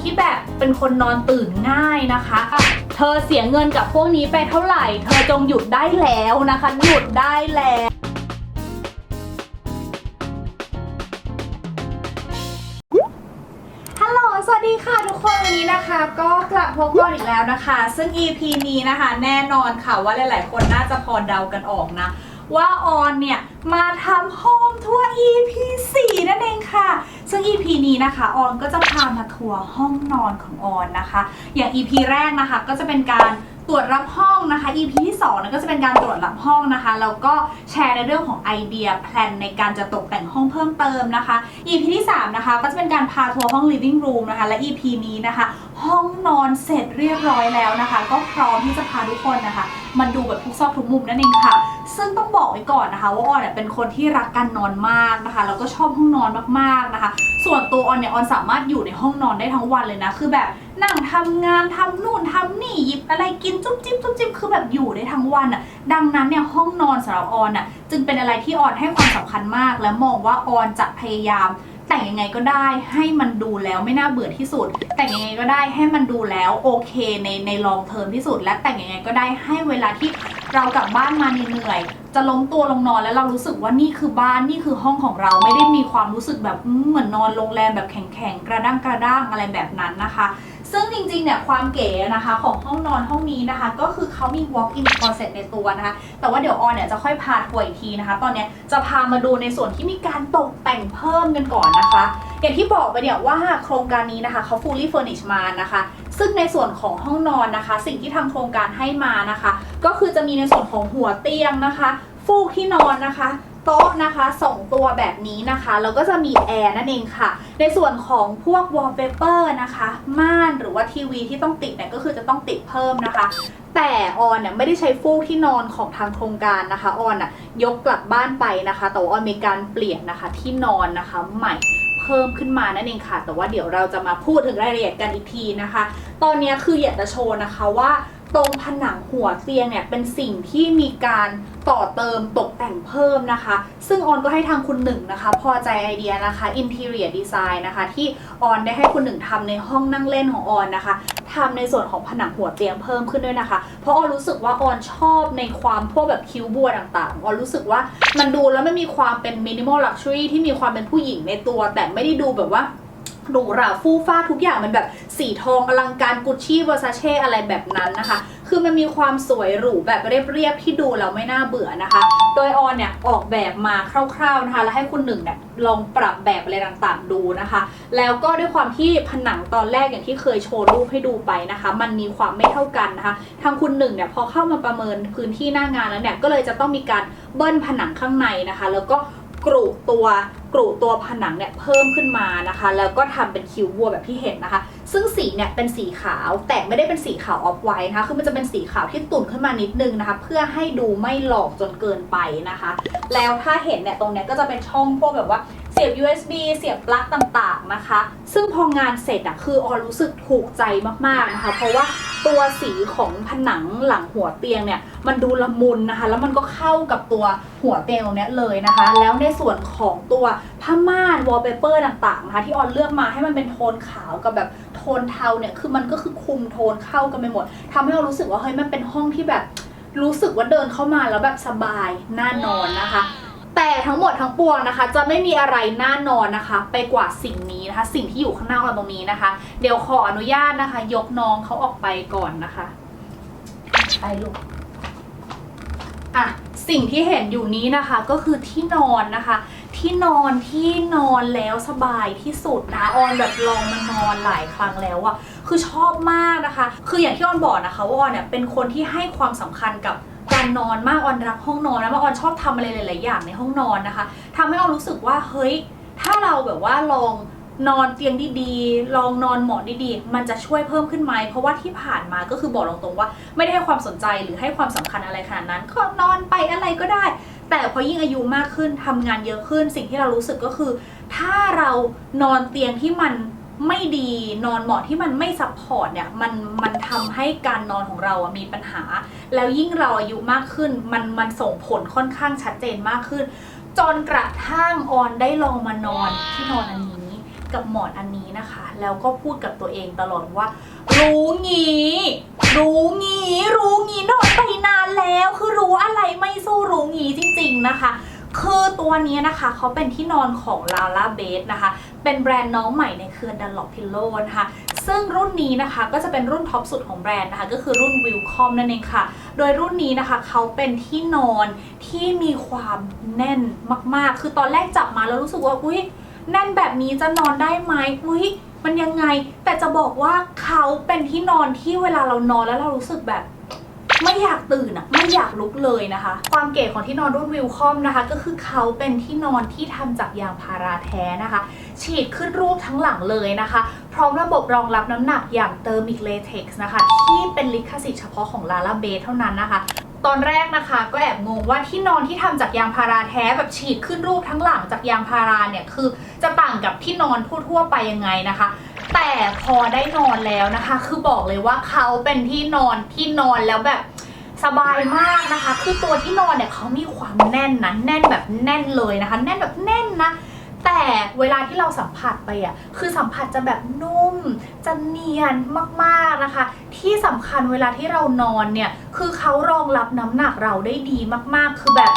ที่แบบเป็นคนนอนตื่นง่ายนะคะ เธอเสียเงินกับพวกนี้ไปเท่าไหร่ เธอจงหยุดได้แล้วนะคะ หยุดได้แล้วฮัลโหลสวัสดีค่ะทุกคนวันนี้นะคะก็กลับพบกันอีกแล้วนะคะ ซึ่ง EP นี้นะคะ แน่นอนค่ะว่าหลาย ๆ คนน่าจะพอเดากันออกนะ ว่าออนเนี่ยมาทำโฮมทัวร์ EP 4 นั่นเองค่ะ ซึ่ง EP นี้นะคะ ออนก็จะพามาทัวร์ห้องนอนของออนนะคะ อย่าง EP แรกนะคะก็จะเป็นการ ตรวจรับห้องนะคะ EP ที่2นะก็จะเป็นการตรวจรับห้องนะคะแล้วก็แชร์ในเรื่องของไอเดียแพลนในการจะตกแต่งห้องเพิ่มเติมนะคะ EP ที่3นะคะก็จะเป็นการพาทัวร์ห้อง living room นะคะและ EP นี้นะคะ ห้องนอนเสร็จเรียบร้อยแล้วนะคะ ก็พร้อมที่จะพาทุกคนนะคะมาดูแบบทุกซอกทุกมุมนั่นเองค่ะ ซึ่งต้องบอกไว้ก่อนนะคะว่าออนเนี่ยเป็นคนที่รักการนอนมากนะคะแล้วก็ชอบห้องนอนมากๆนะคะ ส่วนตัวออนเนี่ยออนสามารถอยู่ในห้องนอนได้ทั้งวันเลยนะคือแบบ นั่งทำงานทำนู่นทำนี่หยิบอะไรกินจุ๊บจิ๊บจุ๊บจิ๊บคือแบบอยู่ได้ทั้งวันอะ ดังนั้นเนี่ยห้องนอนสำหรับออนอะจึงเป็นอะไรที่ออนให้ความสำคัญมาก และมองว่าออนจะพยายาม แต่งยังไงก็ได้ให้มันดูแล้วไม่น่าเบื่อที่สุด แต่งยังไงก็ได้ให้มันดูแล้วโอเคในในลองเทอมที่สุด และแต่งยังไงก็ได้ให้เวลาที่เรากลับบ้านมาเหนื่อยจะล้มตัวลงนอนแล้วเรารู้สึกว่านี่คือบ้านนี่คือห้องของเราไม่ได้มีความรู้สึกแบบเหมือนนอนโรงแรมแบบแข็งๆกระด้างกระด้างอะไรแบบนั้นนะคะ ซึ่งจริงๆเนี่ยความเก๋นะคะของห้องนอนห้องนี้นะคะ ก็คือเขามี walk-in closet ในตัวนะคะ แต่ว่าเดี๋ยวออนเนี่ยจะค่อยพาทัวร์อีกทีนะคะ ตอนเนี้ยจะพามาดูในส่วนที่มีการตกแต่งเพิ่มกันก่อนนะคะ อย่างที่บอกไปเนี่ยว่าโครงการนี้นะคะเขา fully furnished มานะคะ ซึ่งในส่วนของห้องนอนนะคะ สิ่งที่ทางโครงการให้มานะคะ ก็คือจะมีในส่วนของหัวเตียงนะคะ ฟูกที่นอนนะคะ โต๊ะนะคะสองตัวแบบนี้นะคะแล้วก็จะมีแอร์นั่นเองค่ะ ในส่วนของพวก wallpaper นะคะม่านหรือว่าทีวีที่ต้องติดเนี่ยก็คือจะต้องติดเพิ่มนะคะ แต่ออนเนี่ยไม่ได้ใช้ฟูกที่นอนของทางโครงการนะคะออนอะยกกลับบ้านไปนะคะ แต่ว่าออนมีการเปลี่ยนนะคะที่นอนนะคะใหม่เพิ่มขึ้นมานั่นเองค่ะ แต่ว่าเดี๋ยวเราจะมาพูดถึงรายละเอียดกันอีกทีนะคะ ตอนนี้คืออยากจะโชว์นะคะว่า ตรงผนังหัวเตียงเนี่ยเป็นสิ่งที่มีการต่อเติมตกแต่งเพิ่มนะคะ ซึ่งออนก็ให้ทางคุณหนึ่งนะคะ พอใจไอเดียนะคะ Interior Design นะคะ ที่ออนได้ให้คุณหนึ่งทำในห้องนั่งเล่นของออนนะคะทำในส่วนของผนังหัวเตียงเพิ่มขึ้นด้วยนะคะ เพราะออนรู้สึกว่าออนชอบในความพวกแบบคิ้วบัวต่างๆ ออนรู้สึกว่ามันดูแล้วมันมีความเป็น minimal luxury ที่มีความเป็นผู้หญิงในตัว แต่ไม่ได้ดูแบบว่า หรูหราฟู่ฟ้าทุกอย่างมันแบบสีทองอลังการกุชชี่วอร์ซาเช่อะไรแบบนั้นนะคะ คือมันมีความสวยหรูแบบเรียบๆที่ดูแล้วไม่น่าเบื่อนะคะ โดยออนเนี่ยออกแบบมาคร่าวๆนะคะ แล้วให้คุณหนึ่งเนี่ยลองปรับแบบอะไรต่างๆดูนะคะ แล้วก็ด้วยความที่ผนังตอนแรกอย่างที่เคยโชว์รูปให้ดูไปนะคะ มันมีความไม่เท่ากันนะคะ ทางคุณหนึ่งเนี่ยพอเข้ามาประเมินพื้นที่หน้างานแล้วเนี่ยก็เลยจะต้องมีการเบิ้ลผนังข้างในนะคะ แล้วก็ กรุตัวกรุตัวผนังเนี่ยเพิ่มขึ้นมานะคะ แล้วก็ทำเป็นคิ้ววัวแบบที่เห็นนะคะ ซึ่งสีเนี่ยเป็นสีขาวแต่ไม่ได้เป็นสีขาวออฟไวท์นะคะคือมันจะเป็นสีขาวที่ตุ่นขึ้นมานิดนึงนะคะ เพื่อให้ดูไม่หลอกจนเกินไปนะคะ แล้วถ้าเห็นเนี่ยตรงเนี้ยก็จะเป็นช่องพวกแบบว่า สียบ USB เสียบปลั๊กต่างๆนะคะ ซึ่งพองานเสร็จอะคือออรู้สึกถูกใจมากๆนะคะ เพราะว่าตัวสีของผนังหลังหัวเตียงเนี่ยมันดูละมุนนะคะ แล้วมันก็เข้ากับตัวหัวเตียงตรงเนี้ยเลยนะคะ แล้วในส่วนของตัวผ้าม่านวอลเปเปอร์ต่างๆนะคะที่ออนเลือกมาให้มันเป็นโทนขาวกับแบบโทนเทาเนี่ยคือมันก็คือคุมโทนเข้ากันไปหมดทำให้เรารู้สึกว่าเฮ้ยมันเป็นห้องที่แบบรู้สึกว่าเดินเข้ามาแล้วแบบสบายน่านอนนะคะ แต่ทั้งหมดทั้งปวงนะคะ จะไม่มีอะไรน่านอนนะคะ ไปกว่าสิ่งนี้นะคะ สิ่งที่อยู่ข้างหน้าเราตรงนี้นะคะ เดี๋ยวขออนุญาตนะคะ ยกน้องเขาออกไปก่อนนะคะไปลูกอะสิ่งที่เห็นอยู่นี้นะคะ ก็คือที่นอนนะคะ ที่นอนที่นอนแล้วสบายที่สุดนะออนแบบลองมานอนหลายครั้งแล้วอะคือชอบมากนะคะ คืออย่างที่ออนบอกนะคะว่าออนเนี่ยเป็นคนที่ให้ความสำคัญกับ การนอนมากออนรักห้องนอนนะว่าออนชอบทำอะไรหลาย ๆ อย่างในห้องนอนนะคะทำให้ออนรู้สึกว่าเฮ้ยถ้าเราแบบว่าลองนอนเตียงดีๆ ลองนอนหมอนดีๆ มันจะช่วยเพิ่มขึ้นไหม เพราะว่าที่ผ่านมาก็คือบอกตรงๆว่า ไม่ได้ให้ความสนใจหรือให้ความสำคัญอะไรขนาดนั้น ก็นอนไปอะไรก็ได้ แต่พอยิ่งอายุมากขึ้นทำงานเยอะขึ้น สิ่งที่เรารู้สึกก็คือ ถ้าเรานอนเตียงที่มัน ไม่ดีนอนหมอนที่มันไม่ซัพพอร์ตเนี่ยมันมันทำให้การนอนของเราอะมีปัญหา แล้วยิ่งเราอายุมากขึ้นมันมันส่งผลค่อนข้างชัดเจนมากขึ้น จนกระทั่งออนได้ลองมานอนที่นอนอันนี้กับหมอนอันนี้นะคะ แล้วก็พูดกับตัวเองตลอดว่า รู้งี้ รู้งี้ รู้งี้นอนไปนานแล้ว คือรู้อะไรไม่สู้รู้งี้จริง ๆนะคะ คือตัวนี้นะคะเขาเป็นที่นอนของลาลาเบสนะคะ เป็นแบรนด์น้องใหม่ในเครือดันล็อกพิลโลนะคะซึ่งรุ่นนี้นะคะก็จะเป็นรุ่นท็อปสุดของแบรนด์นะคะก็คือรุ่นวิลคอมนั่นเองค่ะ โดยรุ่นนี้นะคะเขาเป็นที่นอนที่มีความแน่นมากๆ คือตอนแรกจับมาแล้วรู้สึกว่าอุ้ยแน่นแบบนี้จะนอนได้ไหมอุ้ยมันยังไง แต่จะบอกว่าเขาเป็นที่นอนที่เวลาเรานอนแล้วเรารู้สึกแบบ ไม่อยากตื่นอะไม่อยากลุกเลยนะคะ ความเก๋ของที่นอนรุ่นวิลคอมนะคะ ก็คือเขาเป็นที่นอนที่ทำจากยางพาราแท้นะคะ ฉีดขึ้นรูปทั้งหลังเลยนะคะ พร้อมระบบรองรับน้ำหนักอย่างเตอร์มิกเลเท็กซ์นะคะ ที่เป็นลิขสิทธิ์เฉพาะของลาลาเบเท่านั้นนะคะตอนแรกนะคะก็แอบงงว่าที่นอนที่ทำจากยางพาราแท้แบบฉีดขึ้นรูปทั้งหลังจากยางพาราเนี่ยคือ จะต่างกับที่นอนทั่วๆไปยังไงนะคะ แต่พอได้นอนแล้วนะคะ คือบอกเลยว่าเขาเป็นที่นอนที่นอนแล้วแบบสบายมากนะคะ คือตัวที่นอนเนี่ยเขามีความแน่นนะแน่นแบบแน่นเลยนะคะ แน่นแบบแน่นนะแต่เวลาที่เราสัมผัสไปอะ คือสัมผัสจะแบบนุ่ม จะเนียนมากๆนะคะ ที่สำคัญเวลาที่เรานอนเนี่ย คือเขารองรับน้ำหนักเราได้ดีมากๆ คือแบบ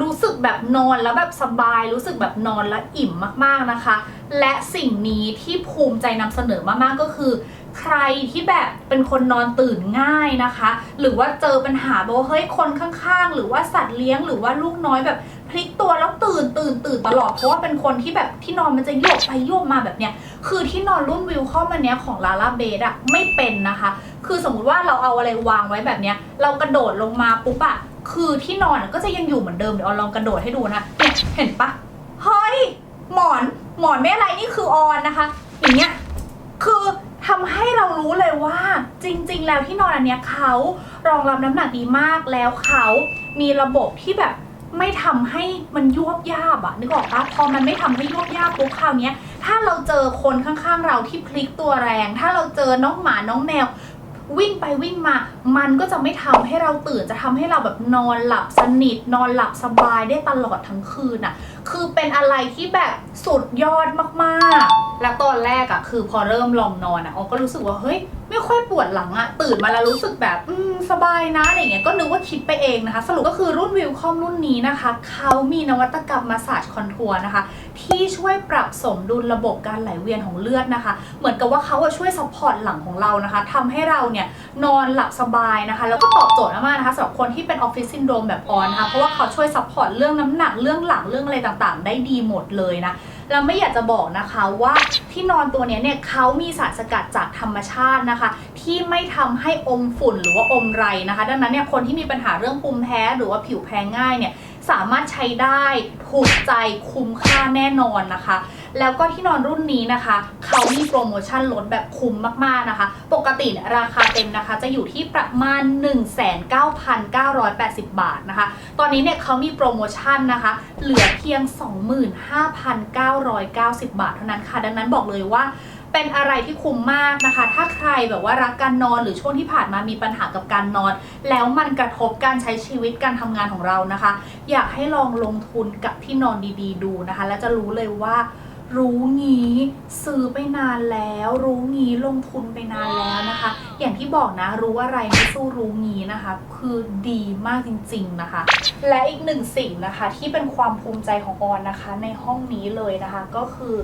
รู้สึกแบบนอนแล้วแบบสบาย รู้สึกแบบนอนแล้วอิ่มมากๆนะคะ และสิ่งนี้ที่ภูมิใจนำเสนอมากๆก็คือ ใครที่แบบเป็นคนนอนตื่นง่ายนะคะ หรือว่าเจอปัญหาแบบว่าเฮ้ยคนข้าง ๆ หรือว่าสัตว์เลี้ยงหรือว่าลูกน้อยแบบพลิกตัวแล้วตื่นตื่นตื่นตลอดเพราะว่าเป็นคนที่แบบที่นอนมันจะโยกไปโยกมาแบบเนี้ยคือที่นอนรุ่นวิวเข้อมันเนี้ยของลาลาเบดอะไม่เป็นนะคะ คือสมมุติว่าเราเอาอะไรวางไว้แบบเนี้ย เรากระโดดลงมาปุ๊บอะ คือที่นอนก็จะยังอยู่เหมือนเดิมเดี๋ยวเอาลองกระโดดให้ดูนะเนี่ยเห็นปะเฮ้ยหมอนหมอนไม่อะไรนี่คือออนนะคะ อย่างเงี้ยคือทำให้เรารู้เลยว่าจริง ๆ แล้วที่นอนอันเนี้ยเขารองรับน้ำหนักดีมากแล้วเขามีระบบที่แบบไม่ทำให้มันยวบยาบอะนึกออกปะพอมันไม่ทำให้ยวบยาบปุ๊บคราวเนี้ยถ้าเราเจอคนข้างๆ เราที่พลิกตัวแรง ถ้าเราเจอน้องหมาน้องแมว วิ่งไปวิ่งมา มันก็จะไม่ทำให้เราตื่นจะทำให้เราแบบนอนหลับสนิท นอนหลับสบายได้ตลอดทั้งคืนอะคือเป็นอะไรที่แบบสุดยอดมากๆ แล้วตอนแรกอะคือพอเริ่มลองนอนอะออก็รู้สึกว่าเฮ้ย ไม่ค่อยปวดหลังอะตื่นมาแล้วรู้สึกแบบอืมสบายนะอะไรเงี้ยก็นึกว่าคิดไปเองนะคะ สรุปก็คือรุ่นวิวคอมรุ่นนี้นะคะ เขามีนวัตกรรมมาสาจคอนทัวร์นะคะ ที่ช่วยปรับสมดุลระบบการไหลเวียนของเลือดนะคะ เหมือนกับว่าเขาช่วยซัพพอร์ตหลังของเรานะคะทำให้เราเนี่ยนอนหลับสบายนะคะ แล้วก็ตอบโจทย์มากนะคะสำหรับคนที่เป็นออฟฟิศซินโดรมแบบออนนะคะเพราะว่าเขาช่วยซัพพอร์ตเรื่องน้ำหนักเรื่องหลังเรื่องอะไรต่างๆ ได้ดีหมดเลยนะ เราไม่อยากจะบอกนะคะว่าที่นอนตัวนี้เนี่ยเขามีสารสกัดจากธรรมชาตินะคะ ที่ไม่ทำให้อมฝุ่นหรือว่าอมไรนะคะ ดังนั้นเนี่ยคนที่มีปัญหาเรื่องภูมิแพ้หรือว่าผิวแพ้ง่ายเนี่ยสามารถใช้ได้ถูกใจคุ้มค่าแน่นอนนะคะ แล้วก็ที่นอนรุ่นนี้นะคะ เขามีโปรโมชั่นลดแบบคุ้มมากๆนะคะ ปกติราคาเต็มนะคะ จะอยู่ที่ประมาณ 19,980 บาทนะคะ ตอนนี้เนี่ยเขามีโปรโมชั่นนะคะ เหลือเพียง 25,990 บาทเท่านั้นค่ะ ดังนั้นบอกเลยว่าเป็นอะไรที่คุ้มมากนะคะ ถ้าใครแบบว่ารักการนอนหรือช่วงที่ผ่านมามีปัญหากับการนอน แล้วมันกระทบการใช้ชีวิตการทำงานของเรานะคะ อยากให้ลองลงทุนกับที่นอนดีๆ ดูนะคะ แล้วจะรู้เลยว่า รู้งี้ซื้อไปนานแล้ว รู้งี้ลงทุนไปนานแล้วนะคะ อย่างที่บอกนะรู้อะไรไม่สู้รู้งี้นะคะ คือดีมากจริง ๆนะคะ และอีกหนึ่งสิ่งนะคะที่เป็นความภูมิใจของออนนะคะ ในห้องนี้เลยนะคะ ก็คือ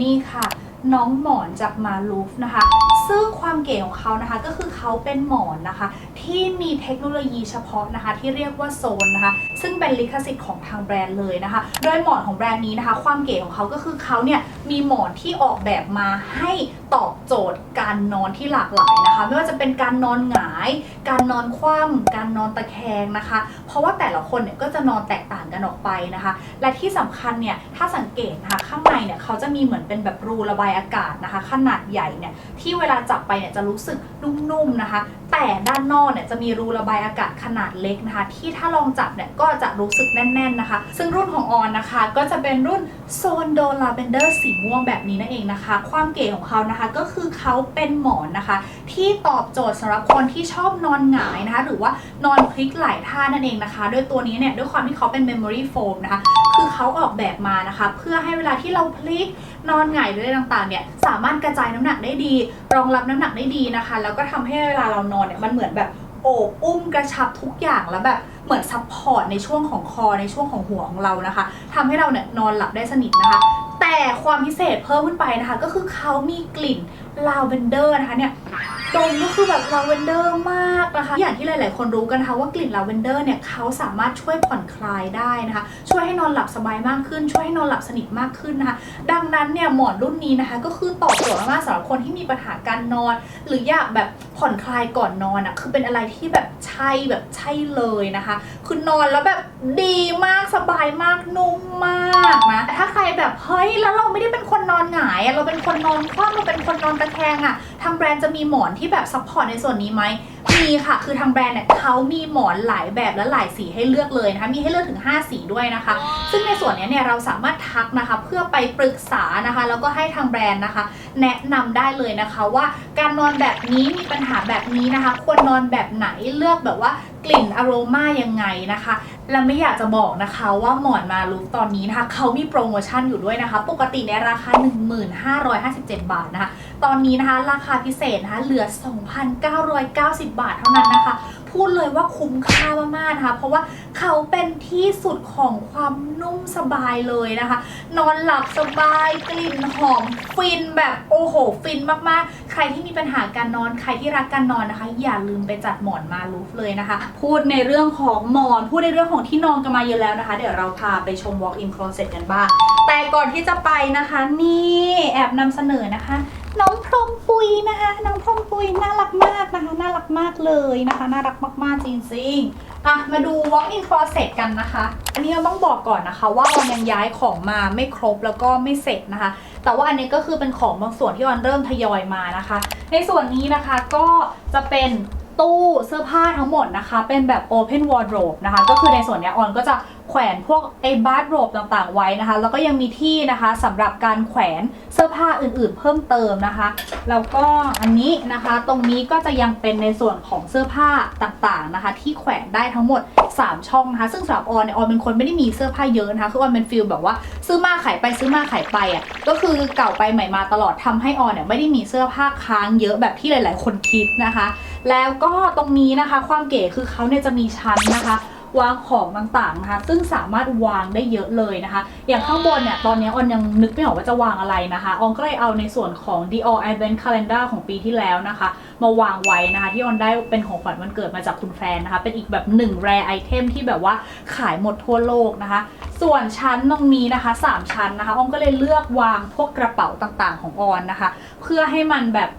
นี่ค่ะ น้องหมอนจากมาลูฟนะคะ ซึ่งความเก๋ของเขานะคะก็คือเขาเป็นหมอนนะคะ ที่มีเทคโนโลยีเฉพาะนะคะ ที่เรียกว่าโซนนะคะ ซึ่งเป็นลิขสิทธิ์ของทางแบรนด์เลยนะคะ โดยหมอนของแบรนด์นี้นะคะ ความเก๋ของเขาก็คือเขาเนี่ยมีหมอนที่ออกแบบมาให้ ตอบโจทย์การนอนที่หลากหลายนะคะ ไม่ว่าจะเป็นการนอนหงาย การนอนคว่ำการนอนตะแคงนะคะ เพราะว่าแต่ละคนเนี่ยก็จะนอนแตกต่างกันออกไปนะคะ และที่สำคัญเนี่ยถ้าสังเกตนะคะข้างในเนี่ยเขาจะมีเหมือนเป็นแบบรูระบายอากาศนะคะ ขนาดใหญ่เนี่ยที่เวลาจับไปเนี่ยจะรู้สึกนุ่มๆนะคะ แต่ด้านนอกเนี่ยจะมีรูระบายอากาศขนาดเล็กนะคะ ที่ถ้าลองจับเนี่ยก็จะรู้สึกแน่น ๆนะคะ ซึ่งรุ่นของออนนะคะ ก็จะเป็นรุ่นโซนโดลาเ v นเดอร์สีม่วงแบบนี้นั่นเองนะคะ ความเก๋ของเขานะคะก็คือเขาเป็นหมอนนะคะ ที่ตอบโจทย์สำหรับคนที่ชอบนอนหงายนะคะ หรือว่านอนพลิกหลายท่านั่นเองนะคะด้วยตัวนี้เนี่ยด้วยความที่เขาเป็น Memory Foam นะคะ คือเขาออกแบบมานะคะ เพื่อให้เวลาที่เราพลิกนอนหงายหรืออะไรต่างๆเนี่ยสามารถกระจายน้ำหนักได้ดี รองรับน้ำหนักได้ดีนะคะ แล้วก็ทำให้เวลาเรานอนเนี่ยมันเหมือนแบบโอบอุ้มกระชับทุกอย่างแล้วแบบเหมือนซัพพอร์ตในช่วงของคอในช่วงของหัวของเรานะคะทำให้เราเนี่ยนอนหลับได้สนิทนะคะ แต่ความพิเศษเพิ่มขึ้นไปนะคะ ก็คือเขามีกลิ่นลาเวนเดอร์นะคะเนี่ย ดมก็คือแบบลาเวนเดอร์มากนะคะ อย่างที่หลาย ๆ คนรู้กันนะคะว่ากลิ่นลาเวนเดอร์เนี่ยเขาสามารถช่วยผ่อนคลายได้นะคะ ช่วยให้นอนหลับสบายมากขึ้น ช่วยให้นอนหลับสนิทมากขึ้นนะคะ ดังนั้นเนี่ยหมอนรุ่นนี้นะคะ ก็คือตอบโจทย์มากสำหรับคนที่มีปัญหาการนอน หรืออยากแบบผ่อนคลายก่อนนอนอะคือเป็นอะไรที่แบบใช่แบบใช่เลยนะคะคือนอนแล้วแบบดีมากสบายมากนุ่มมากนะแต่ถ้าใครแบบเฮ้ยแล้วเราไม่ได้เป็นคนนอนหงายอะเราเป็นคนนอนคว่ำเราเป็นคนนอนตะแคงอะทางแบรนด์จะมีหมอนที่แบบซัพพอร์ตในส่วนนี้ไหมมีค่ะ คือทางแบรนด์เนี่ยเขามีหมอนหลายแบบและหลายสีให้เลือกเลยนะคะ มีให้เลือกถึง 5 สีด้วยนะคะ ซึ่งในส่วนนี้เนี่ยเราสามารถทักนะคะ เพื่อไปปรึกษานะคะ แล้วก็ให้ทางแบรนด์นะคะ แนะนำได้เลยนะคะว่าการนอนแบบนี้มีปัญหาแบบนี้นะคะ ควรนอนแบบไหนเลือกแบบว่ากลิ่นอโรมายังไงนะคะ และไม่อยากจะบอกนะคะว่าหมอนมาลูฟตอนนี้นะคะเขามีโปรโมชั่นอยู่ด้วยนะคะ ปกติในราคา 1557 บาทนะคะ ตอนนี้นะคะราคาพิเศษนะคะเหลือ 2,990 บาทเท่านั้นนะคะ พูดเลยว่าคุ้มค่ามากๆนะคะ เพราะว่าเขาเป็นที่สุดของความนุ่มสบายเลยนะคะ นอนหลับสบายกลิ่นหอมฟินแบบโอ้โห ฟินมากๆ ใครที่มีปัญหาการนอน ใครที่รักการนอนนะคะ อย่าลืมไปจัดหมอนมาลูฟเลยนะคะ พูดในเรื่องของหมอน พูดในเรื่องของที่นอนกันมาเยอะแล้วนะคะ เดี๋ยวเราพาไปชม walk in closet กันบ้างแต่ก่อนที่จะไปนะคะ นี่แอบนำเสนอนะคะ น้องพรมปุยนะคะ น้องพรมปุยน่ารักมากนะคะ น่ารักมากเลยนะคะ น่ารักมากๆจริงๆอะมาดู walk in closet กันนะคะ อันนี้เราต้องบอกก่อนนะคะ ว่าออนยังย้ายของมาไม่ครบแล้วก็ไม่เสร็จนะคะ แต่ว่าอันนี้ก็คือเป็นของบางส่วนที่ออนเริ่มทยอยมานะคะ ในส่วนนี้นะคะก็จะเป็นตู้เสื้อผ้าทั้งหมดนะคะ เป็นแบบ open wardrobe นะคะ ก็คือในส่วนเนี้ยออนก็จะ แขวนพวกไอ้บาร์โรบต่างๆไว้นะคะ แล้วก็ยังมีที่นะคะสำหรับการแขวนเสื้อผ้าอื่นๆ เพิ่มเติมนะคะ แล้วก็อันนี้นะคะตรงนี้ก็จะยังเป็นในส่วนของเสื้อผ้าต่างๆนะคะ ที่แขวนได้ทั้งหมด 3 ช่องนะคะ ซึ่งสำหรับออนเนี่ยออนเป็นคนไม่ได้มีเสื้อผ้าเยอะนะคะคือออนเป็นฟิลแบบว่าซื้อมาขายไปซื้อมาขายไปอะก็คือเก่าไปใหม่มาตลอดทำให้ออนเนี่ยไม่ได้มีเสื้อผ้าค้างเยอะแบบที่หลาย ๆ คนคิดนะคะ แล้วก็ตรงนี้นะคะความเก๋คือเขาเนี่ยจะมีชั้นนะคะ วางของต่างๆนะคะ ซึ่งสามารถวางได้เยอะเลยนะคะ อย่างข้างบนเนี่ยตอนนี้ออนยังนึกไม่ออกว่าจะวางอะไรนะคะออนก็เลยเอาในส่วนของ Dior Advent Calendar ของปีที่แล้วนะคะ มาวางไว้นะคะ ที่ออนได้เป็นของขวัญวันเกิดมาจากคุณแฟนนะคะ เป็นอีกแบบหนึ่งแรไอเทมที่แบบว่าขายหมดทั่วโลกนะคะส่วนชั้นตรงนี้นะคะ 3 ชั้นนะคะออนก็เลยเลือกวางพวกกระเป๋าต่างๆ ของออนนะคะ เพื่อให้มันแบบ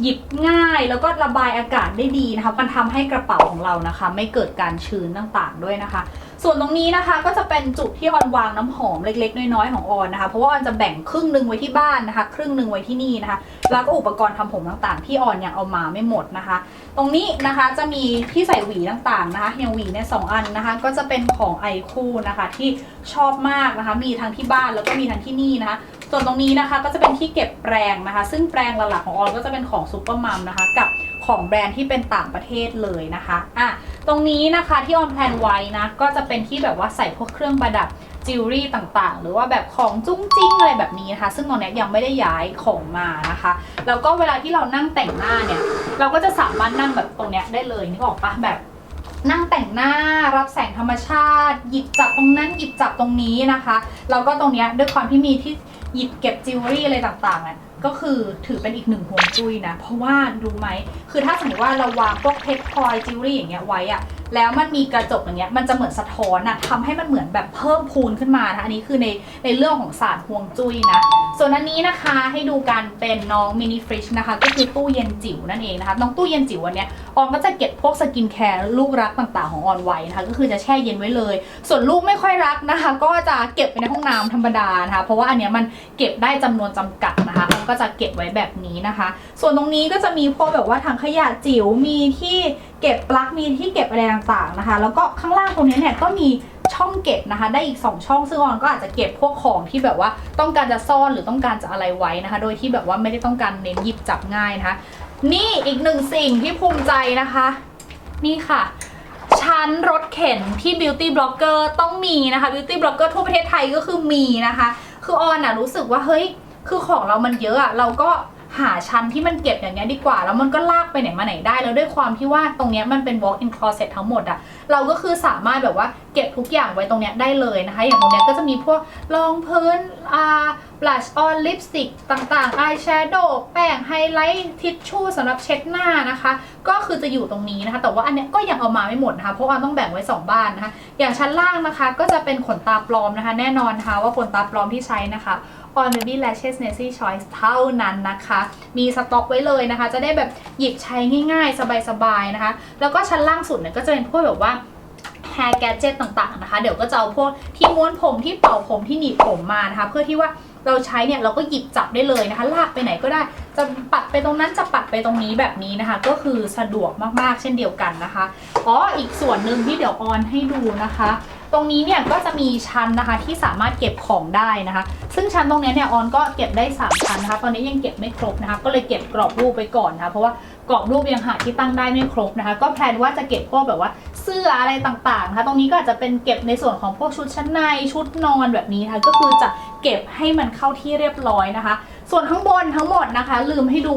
หยิบง่ายแล้วก็ระบายอากาศได้ดีนะคะ มันทำให้กระเป๋าของเรานะคะ ไม่เกิดการชื้นต่างๆด้วยนะคะ ส่วนตรงนี้นะคะก็จะเป็นจุดที่ออนวางน้ำหอมเล็ก ๆ น้อยๆของออนนะคะ เพราะว่าออนจะแบ่งครึ่งหนึ่งไว้ที่บ้านนะคะ ครึ่งหนึ่งไว้ที่นี่นะคะ แล้วก็อุปกรณ์ทำผมต่างๆ ที่ออนยังเอามาไม่หมดนะคะ ตรงนี้นะคะจะมีที่ใส่หวีต่างๆนะคะ อย่างหวีเนี่ยสองอันนะคะ ก็จะเป็นของไอคู่นะคะที่ชอบมากนะคะ มีทั้งที่บ้านแล้วก็มีทั้งที่นี่นะคะ ส่วนตรงนี้นะคะก็จะเป็นที่เก็บแปรงนะคะ ซึ่งแปรงหลักๆของออนก็จะเป็นของซูเปอร์มัมนะคะ กับของแบรนด์ที่เป็นต่างประเทศเลยนะคะอะตรงนี้นะคะที่ออนแพลนไว้นะก็จะเป็นที่แบบว่าใส่พวกเครื่องประดับจิวเวลรี่ต่างๆ หรือว่าแบบของจุ้งจิ้งอะไรแบบนี้นะคะ ซึ่งตอนนี้ยยังไม่ได้ย้ายของมานะคะ แล้วก็เวลาที่เรานั่งแต่งหน้าเนี่ย เราก็จะสามารถนั่งแบบตรงเนี้ยได้เลยนึกออกปะแบบนั่งแต่งหน้ารับแสงธรรมชาติ หยิบจับตรงนั้นหยิบจับตรงนี้นะคะ แล้วก็ตรงเนี้ยด้วยความที่มีที่ หยิบเก็บจิวเวลรี่อะไรต่างๆอะ ก็คือถือเป็นอีกหนึ่งห่วงจุ้ยนะ เพราะว่ารู้ไหม คือถ้าสมมติว่าเราวางพวกเพชรพลอยจิวเวลรี่อย่างเงี้ยไว้อะแล้วมันมีกระจกอย่างเงี้ยมันจะเหมือนสะท้อนอะทำให้มันเหมือนแบบเพิ่มพูนขึ้นมานะอันนี้คือในในเรื่องของศาสตร์ฮวงจุ้ยนะ ส่วนอันนี้นะคะให้ดูกันเป็นน้องมินิฟริชนะคะ ก็คือตู้เย็นจิ๋วนั่นเองนะคะ น้องตู้เย็นจิ๋วอันเนี้ยออนก็จะเก็บพวกสกินแคร์ลูกรักต่างๆของออนไว้นะคะ ก็คือจะแช่เย็นไว้เลย ส่วนลูกไม่ค่อยรักนะคะ ก็จะเก็บไว้ในห้องน้ำธรรมดานะคะ เพราะว่าอันเนี้ยมันเก็บได้จำนวนจำกัดนะคะออนก็็จะเก็บไว้แบบนี้นะคะ ส่วนตรงนี้ก็จะมีพวกแบบว่าถังขยะจิ๋วมีที่เก็บปลั๊กมีที่เก็บอะไรต่างๆนะคะ แล้วก็ข้างล่างตรงนี้เนี่ยก็มีช่องเก็บนะคะ ได้อีก 2 ช่องซึ่งออนก็อาจจะเก็บพวกของที่แบบว่าต้องการจะซ่อนหรือต้องการจะอะไรไว้นะคะ โดยที่แบบว่าไม่ได้ต้องการเน้นหยิบจับง่ายนะคะ นี่อีกหนึ่งสิ่งที่ภูมิใจนะคะ นี่ค่ะชั้นรถเข็นที่ Beauty Blogger ต้องมีนะคะ Beauty Blogger ทั่วประเทศไทยก็คือมีนะคะ คือออนอะรู้สึกว่าเฮ้ย คือของเรามันเยอะอะเราก็หาชั้นที่มันเก็บอย่างเงี้ยดีกว่า แล้วมันก็ลากไปไหนมาไหนได้ แล้วด้วยความที่ว่าตรงเนี้ยมันเป็น walk in closet ทั้งหมดอะเราก็คือสามารถแบบว่าเก็บทุกอย่างไว้ตรงเนี้ยได้เลยนะคะ อย่างตรงเนี้ยก็จะมีพวกรองพื้นอ่า blush on lipstick ต่างๆ eyeshadow แป้งไฮไลท์ทิชชู่สำหรับเช็ดหน้านะคะ ก็คือจะอยู่ตรงนี้นะคะ แต่ว่าอันเนี้ยก็ยังเอามาไม่หมดนะคะ เพราะว่าต้องแบ่งไว้ 2 บ้านนะคะ อย่างชั้นล่างนะคะ ก็จะเป็นขนตาปลอมนะคะ แน่นอนนะคะว่าขนตาปลอมที่ใช้นะคะ On Baby Lashes Nancy Choice เท่านั้นนะคะ มีสต็อกไว้เลยนะคะ จะได้แบบหยิบใช้ง่ายๆ สบายๆนะคะ แล้วก็ชั้นล่างสุดเนี่ยก็จะเป็นพวกแบบว่า hair gadget ต่างๆนะคะ เดี๋ยวก็จะเอาพวกที่ม้วนผมที่เป่าผมที่หนีบผมมานะคะ เพื่อที่ว่าเราใช้เนี่ยเราก็หยิบจับได้เลยนะคะ ลากไปไหนก็ได้จะปัดไปตรงนั้นจะปัดไปตรงนี้แบบนี้นะคะ ก็คือสะดวกมากๆเช่นเดียวกันนะคะอ๋ออีกส่วนหนึ่งที่เดี๋ยวออนให้ดูนะคะ ตรงนี้เนี่ยก็จะมีชั้นนะคะที่สามารถเก็บของได้นะคะ ซึ่งชั้นตรงนี้เนี่ยออนก็เก็บได้ 3 ชั้นนะคะ ตอนนี้ยังเก็บไม่ครบนะคะ ก็เลยเก็บกรอบรูปไปก่อนนะคะ เพราะว่ากรอบรูปยังหาที่ตั้งได้ไม่ครบนะคะ ก็แพลนว่าจะเก็บพวกแบบว่าเสื้ออะไรต่างๆนะคะตรงนี้ก็อาจจะเป็นเก็บในส่วนของพวกชุดชั้นในชุดนอนแบบนี้นะคะก็คือจะเก็บให้มันเข้าที่เรียบร้อยนะคะ ส่วนข้างบนทั้งหมดนะคะ ลืมให้ดู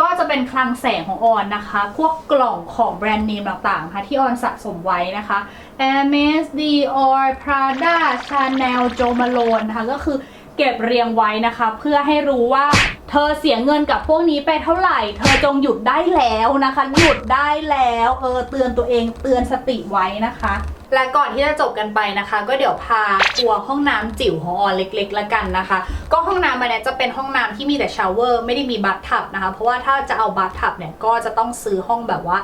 ก็จะเป็นคลังแสงของออนนะคะ พวกกล่องของแบรนด์เนมต่างๆนะคะที่ออนสะสมไว้นะคะ Hermes Dior Prada Chanel Jo Malone นะคะก็คือเก็บเรียงไว้นะคะ เพื่อให้รู้ว่าเธอเสียเงินกับพวกนี้ไปเท่าไหร่ เธอจงหยุดได้แล้วนะคะ หยุดได้แล้ว เออเตือนตัวเองเตือนสติไว้นะคะ และก่อนที่จะจบกันไปนะคะ ก็เดี๋ยวพาทัวร์ห้องน้ำจิ๋วของออนเล็ก ๆ ละกันนะคะ ก็ห้องน้ำมันเนี่ยจะเป็นห้องน้ำที่มีแต่ชาวเวอร์ไม่ได้มีบัตทับนะคะ เพราะว่าถ้าจะเอาบัตทับเนี่ยก็จะต้องซื้อห้องแบบว่า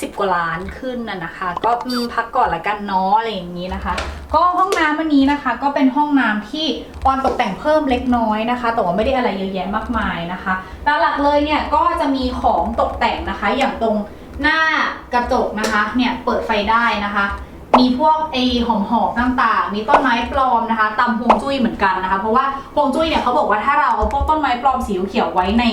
10กว่าล้านขึ้นน่ะนะคะ ก็พักก่อนละกันเนาะอะไรอย่างนี้นะคะ ก็ห้องน้ำอันนี้นะคะ ก็เป็นห้องน้ำที่ออนตกแต่งเพิ่มเล็กน้อยนะคะ แต่ว่าไม่ได้อะไรเยอะแยะมากมายนะคะหลักๆเลยเนี่ยก็จะมีของตกแต่งนะคะ อย่างตรงหน้ากระจกนะคะ เนี่ยเปิดไฟได้นะคะ มีพวกไอหอมหอมๆต่างๆ มีต้นไม้ปลอมนะคะตำฮวงจุ้ยเหมือนกันนะคะ เพราะว่าฮวงจุ้ยเนี่ยเขาบอกว่าถ้าเราเอาพวกต้นไม้ปลอมสีเขียวไว้ใน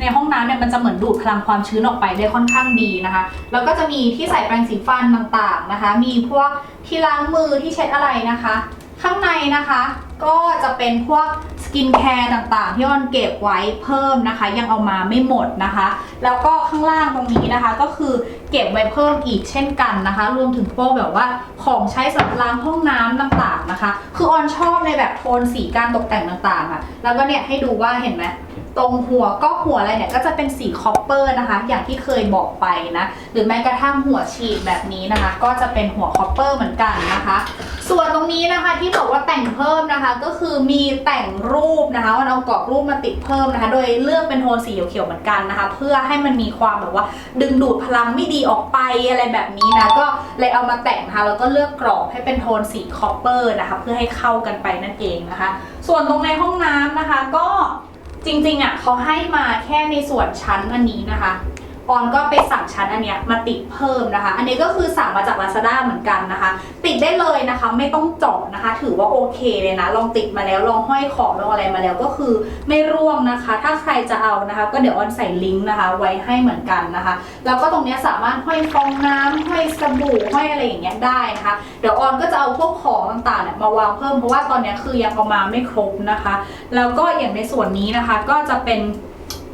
ในห้องน้ำเนี่ยมันจะเหมือนดูดพลังความชื้นออกไปได้ค่อนข้างดีนะคะ แล้วก็จะมีที่ใส่แปรงสีฟันต่างๆนะคะ มีพวกที่ล้างมือที่เช็ดอะไรนะคะ ข้างในนะคะ ก็จะเป็นพวกสกินแคร์ต่างๆ ที่ออนเก็บไว้เพิ่มนะคะ ยังเอามาไม่หมดนะคะ แล้วก็ข้างล่างตรงนี้นะคะ ก็คือเก็บไว้เพิ่มอีกเช่นกันนะคะ รวมถึงพวกแบบว่าของใช้สำหรับล้างห้องน้ำต่างๆนะคะ คือออนชอบในแบบโทนสีการตกแต่งต่างๆอะ่ะแล้วก็เนี่ยให้ดูว่าเห็นไหม ตรงหัวก็หัวอะไรเนี่ยก็จะเป็นสีคอปเปอร์นะคะ อย่างที่เคยบอกไปนะ หรือแม้กระทั่งหัวฉีดแบบนี้นะคะ ก็จะเป็นหัวคอปเปอร์เหมือนกันนะคะ ส่วนตรงนี้นะคะที่บอกว่าแต่งเพิ่มนะคะ ก็คือมีแต่งรูปนะคะมันเอากรอบรูปมาติดเพิ่มนะคะ โดยเลือกเป็นโทนสีเขียวๆเหมือนกันนะคะ เพื่อให้มันมีความแบบว่า ดึงดูดพลังไม่ดีออกไปอะไรแบบนี้นะก็เลยเอามาแต่งนะคะแล้วก็เลือกกรอบให้เป็นโทนสีคอปเปอร์นะคะ เพื่อให้เข้ากันไปนั่นเองนะคะ ส่วนตรงในห้องน้ำนะคะก็ จริงๆอะเขาให้มาแค่ในส่วนชั้นอันนี้นะคะ ออนก็ไปสั่งชั้นอันเนี้ยมาติดเพิ่มนะคะ อันนี้ก็คือสั่งมาจาก Lazada เหมือนกันนะคะ ติดได้เลยนะคะ ไม่ต้องเจาะนะคะ ถือว่าโอเคเลยนะ ลองติดมาแล้วลองห้อยของลองอะไรมาแล้วก็คือไม่ร่วงนะคะ ถ้าใครจะเอานะคะ ก็เดี๋ยวออนใส่ลิงก์นะคะ ไว้ให้เหมือนกันนะคะ แล้วก็ตรงเนี้ยสามารถห้อยฟองน้ำห้อยสบู่ห้อยอะไรอย่างเงี้ยได้นะคะ เดี๋ยวออนก็จะเอาพวกของต่างๆเนี่ยมาวางเพิ่มเพราะว่าตอนเนี้ยคือยังเอามาไม่ครบนะคะ แล้วก็อย่างในส่วนนี้นะคะ ก็จะเป็น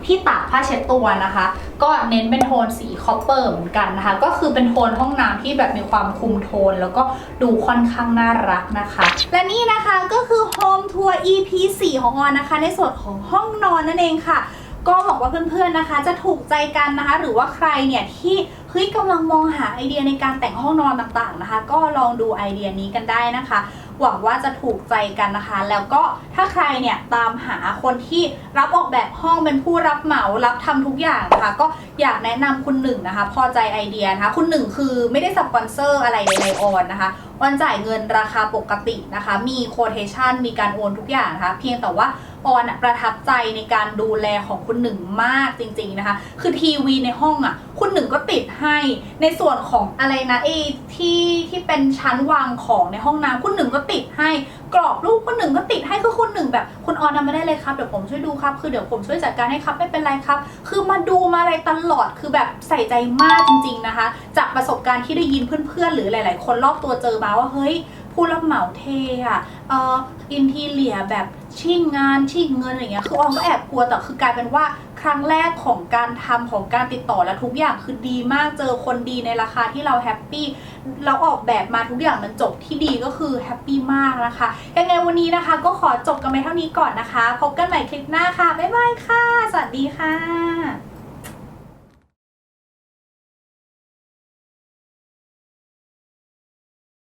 ที่ตากผ้าเช็ดตัวนะคะ ก็เน้นเป็นโทนสีคอปเปอร์เหมือนกันนะคะ ก็คือเป็นโทนห้องน้ำที่แบบมีความคุมโทน แล้วก็ดูค่อนข้างน่ารักนะคะ และนี่นะคะก็คือ Home Tour EP 4 ของออนนะคะ ในส่วนของห้องนอนนั่นเองค่ะก็หวังว่าเพื่อนๆนะคะ จะถูกใจกันนะคะ หรือว่าใครเนี่ยที่เฮ้ยกำลังมองหาไอเดียในการแต่งห้องนอนต่างๆนะคะ ก็ลองดูไอเดียนี้กันได้นะคะ หวังว่าจะถูกใจกันนะคะ แล้วก็ถ้าใครเนี่ยตามหาคนที่รับออกแบบห้องเป็นผู้รับเหมารับทำทุกอย่างนะคะก็อยากแนะนำคุณหนึ่งนะคะ พอใจไอเดียนะคะคุณหนึ่งคือไม่ได้สปอนเซอร์อะไรใดๆออนนะคะวันจ่ายเงินราคาปกตินะคะ มีโคเทชันมีการโอนทุกอย่างนะคะ เพียงแต่ว่า ออนอะประทับใจในการดูแลของคุณหนึ่งมากจริง ๆนะคะ คือทีวีในห้องอะ คุณหนึ่งก็ติดให้ในส่วนของอะไรนะไอ้ที่ที่เป็นชั้นวางของในห้องน้ำคุณหนึ่งก็ติดให้กรอบรูปคุณหนึ่งก็ติดให้คือคุณหนึ่งแบบ คุณออนทำมาได้เลยครับเดี๋ยวผมช่วยดูครับ คือเดี๋ยวผมช่วยจัดการให้ครับไม่เป็นไรครับ คือมาดูมาอะไรตลอดคือแบบใส่ใจมากจริง ๆนะคะ จากประสบการณ์ที่ได้ยินเพื่อนๆ หรือหลาย ๆ คนรอบตัวเจอมาว่าเฮ้ยผู้รับเหมาเทอะเอ่ออินทีเลียแบบ ชิ่งงานชิ่งเงินอะไรเงี้ยคือออมก็แอบกลัวแต่คือกลายเป็นว่าครั้งแรกของการทำของการติดต่อและทุกอย่างคือดีมากเจอคนดีในราคาที่เราแฮปปี้เราออกแบบมาทุกอย่างมันจบที่ดีก็คือแฮปปี้มากนะคะยังไงวันนี้นะคะ ก็ขอจบกันไปเท่านี้ก่อนนะคะ พบกันใหม่คลิปหน้าค่ะบ๊ายบายค่ะ สวัสดีค่ะ